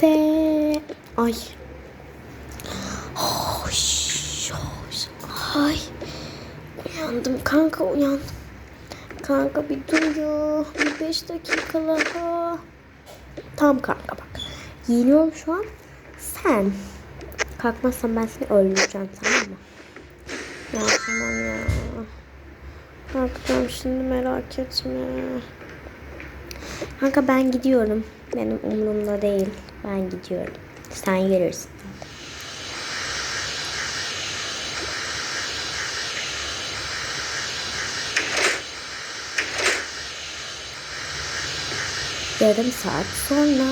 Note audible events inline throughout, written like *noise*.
Se ay. Hoş, hoş. Ay. Uyandım kanka uyandım. Kanka bir dur ya. Bir beş dakika daha. Tamam kanka bak. Giyiniyorum şu an. Sen. Kalkmazsan ben seni öldüreceğim tamam mı? Ya tamam ya. Kalkacağım şimdi merak etme. Kanka ben gidiyorum. Benim umurumda değil. Ben gidiyorum. Sen gelirsin. Yarım saat sonra.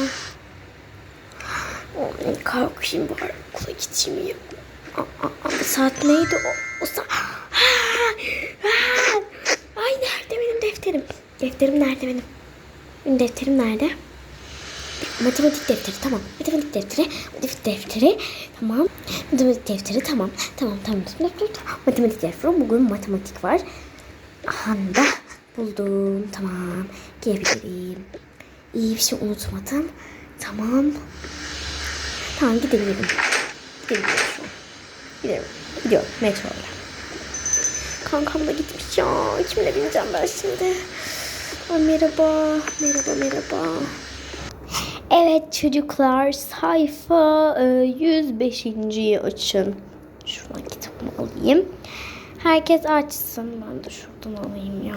Ay, kalkayım bari okula gideyim ya. Aa, aa, saat neydi o? O saat. Ay nerede benim defterim? Defterim nerede? Benim defterim nerede? Matematik defteri tamam. Matematik defteri. Matematik defteri tamam. Matematik defteri tamam. Tamam tamam. Matematik defteri. Bugün matematik var. Anda buldum. Tamam. Giyebilirim. İyi bir şey unutmadım. Tamam. Tamam gidebilirim. Gidebilirim şu an. Gidelim. Gidiyorum metroyla. Kankam da gitmiş ya. Kimle bineceğim ben şimdi? Ay, merhaba. Merhaba merhaba. Evet çocuklar sayfa e, 105.yi açın. Şuradan kitabımı alayım. Herkes açsın. Ben de şuradan alayım ya.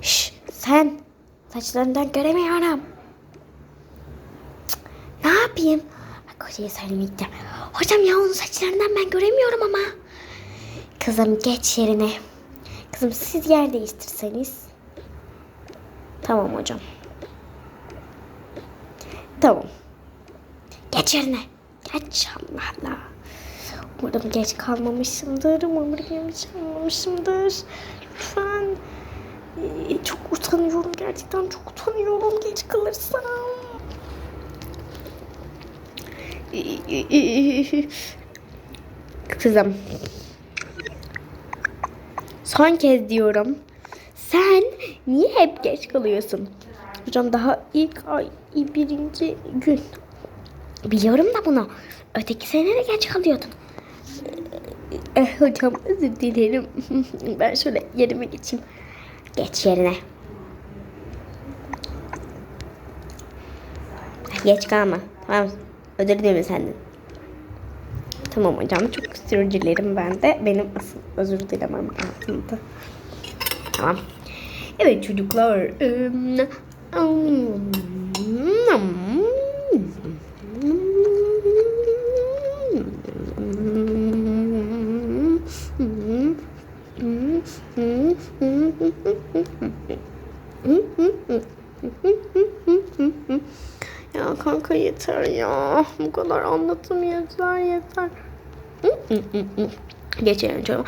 Şş, sen saçlarından göremiyorum. Ne yapayım? Bak hocaya söylemeye. Hocam ya onun saçlarından ben göremiyorum ama. Kızım geç yerine. Kızım siz yer değiştirseniz. Tamam hocam. Tamam. Geç yerine. Geç Allah. Umarım geç kalmamışımdır. Umarım geç kalmamışımdır. Lütfen. Ee, çok utanıyorum gerçekten çok utanıyorum geç kalırsam. *laughs* Kızım. Son kez diyorum. Sen niye hep geç kalıyorsun? Hocam daha ilk ay birinci gün. Biliyorum da bunu. Öteki sene de geç kalıyordun. Eh, hocam özür dilerim. *laughs* ben şöyle yerime geçeyim. Geç yerine. Geç kalma. Tamam. Özür dilerim senden. Tamam hocam çok özür dilerim ben de. Benim asıl özür dilemem lazımdı. Tamam. Evet çocuklar. Ya kanka yeter ya. Bu kadar anlatım yeter yeter. Geçelim canım.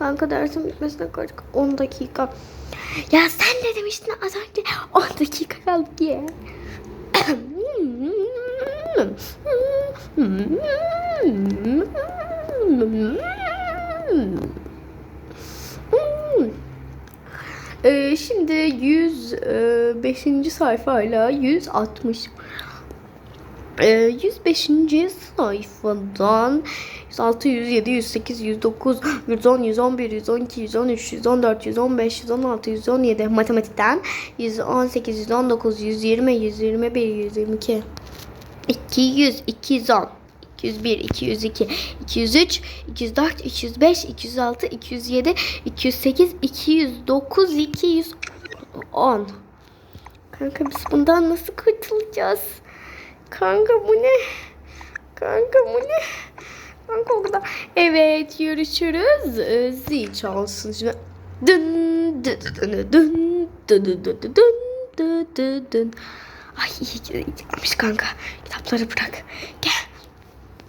Kanka dersin bitmesine kaç 10 dakika. Ya sen de demiştin az önce 10 dakika kaldı diye. Ee, şimdi 105. sayfayla 160 ee, 105. sayfadan 106, 107, 108, 109, 110, 111, 112, 113, 114, 115, 116, 117 matematikten 118, 119, 120, 121, 122 200, 210 201, 202, 203, 204, 205, 206, 207, 208, 209, 210. Kanka biz bundan nasıl kurtulacağız? Kanka bu ne? Kanka bu ne? Kadar. Evet görüşürüz. Ee, Zil çalsın şimdi. Dın dın dın dın dın dın dın dın dın. Ay iyi ki gitmiş kanka. Kitapları bırak. Gel.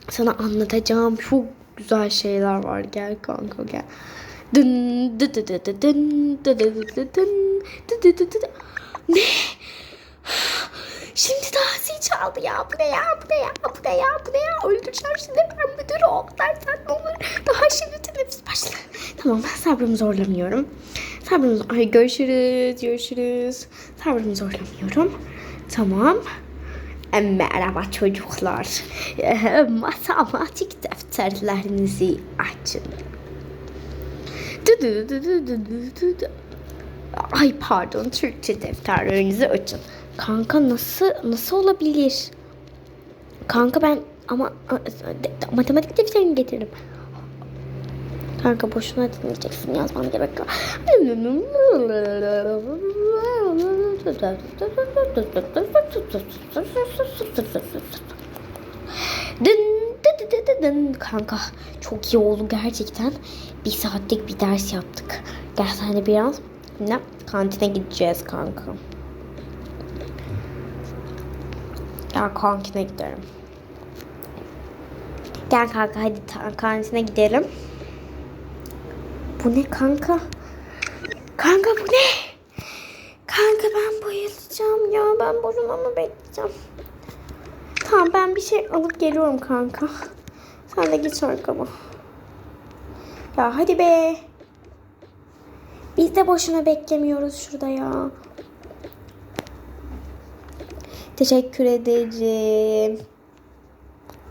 Sana anlatacağım çok güzel şeyler var. Gel kanka gel. Dın dı dı dı dı dın dı dı dı dı dın dı dı dı dı. Ne? Şimdi daha zil çaldı ya. Bu ne ya? Bu ne ya? Bu ne ya? Bu ne ya? Öldüreceğim şimdi ben ol. Dersen ne olur. Daha şimdi teneffüs başladı. Tamam sabrımı zorlamıyorum. Sabrımı Ay görüşürüz görüşürüz. Sabrımı zorlamıyorum. Tamam. Merhaba çocuklar. Matematik defterlerinizi açın. Ay pardon Türkçe defterlerinizi açın. Kanka nasıl nasıl olabilir? Kanka ben ama de- matematik defterini getirdim. Kanka boşuna dinleyeceksin yazman gerek yok. Kanka çok iyi oldu gerçekten. Bir saatlik bir ders yaptık. Gel sen de biraz ne? Kantine gideceğiz kanka. Ya kantine gidelim. Gel kanka hadi kantine gidelim. Bu ne kanka? Kanka bu ne? Kanka ben bayılacağım ya. Ben boşuna mı bekleyeceğim? Tamam ben bir şey alıp geliyorum kanka. Sen de geç arkama. Ya hadi be. Biz de boşuna beklemiyoruz şurada ya. Teşekkür ederim.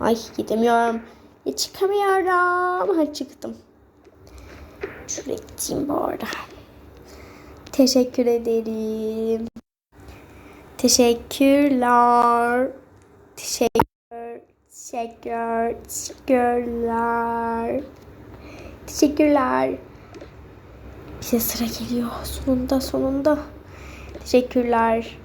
Ay gidemiyorum. Ya çıkamıyorum. Ha çıktım. Şuraya gideyim bu arada. Teşekkür ederim. Teşekkürler. Teşekkür. Teşekkür. Teşekkürler. Teşekkürler. Bize sıra geliyor. Sonunda sonunda. Teşekkürler.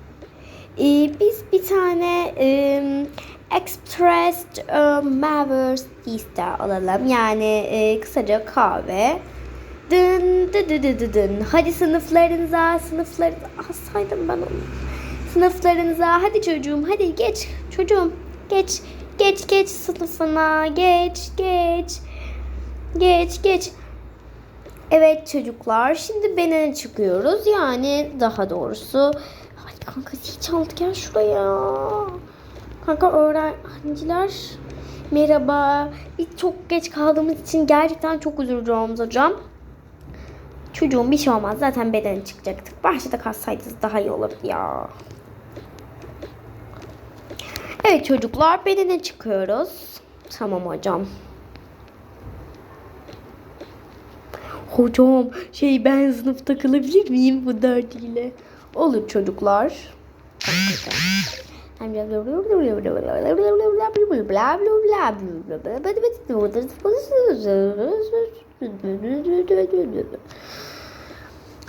Ee, biz bir tane e, Express e, Mavers liste alalım. Yani e, kısaca kahve. Dın dı dı dı dı dın. Hadi sınıflarınıza, sınıflarınıza. Ah saydım ben onu. Sınıflarınıza. Hadi çocuğum, hadi geç. Çocuğum, geç. Geç, geç sınıfına. Geç, geç. Geç, geç. Evet çocuklar, şimdi Benen'e çıkıyoruz. Yani daha doğrusu... Ay kanka zil çaldı gel şuraya. Kanka öğrenciler merhaba. Biz çok geç kaldığımız için gerçekten çok özür diliyoruz hocam. Çocuğum bir şey olmaz. Zaten bedene çıkacaktık. Bahçede kalsaydınız daha iyi olurdu ya. Evet çocuklar bedene çıkıyoruz. Tamam hocam. Hocam şey ben sınıfta kalabilir miyim bu derdiyle? Olur çocuklar.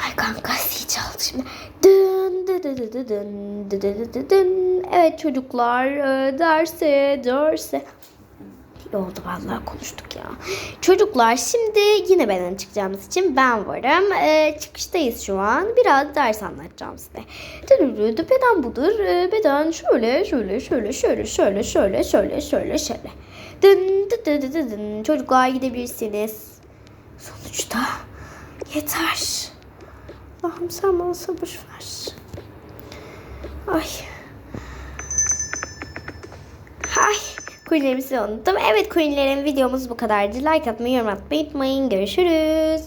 Ay kanka zil çaldı şimdi. Dın dı dı dı dı dın dı dı dı dı dın. Evet çocuklar e, derse derse. İyi oldu vallahi konuştuk ya. Çocuklar şimdi yine beden çıkacağımız için ben varım. Ee, çıkıştayız şu an. Biraz ders anlatacağım size. Dırırırdı, Beden budur. Ee, beden şöyle şöyle şöyle şöyle şöyle şöyle şöyle şöyle şöyle. Dın dı dı dı dı dın. Çocuklar gidebilirsiniz. Sonuçta yeter. Allah'ım sen bana sabır ver. Ay. Coinlerimizi unuttum. Evet coinlerin videomuz bu kadardı. Like atmayı, yorum atmayı unutmayın. Görüşürüz.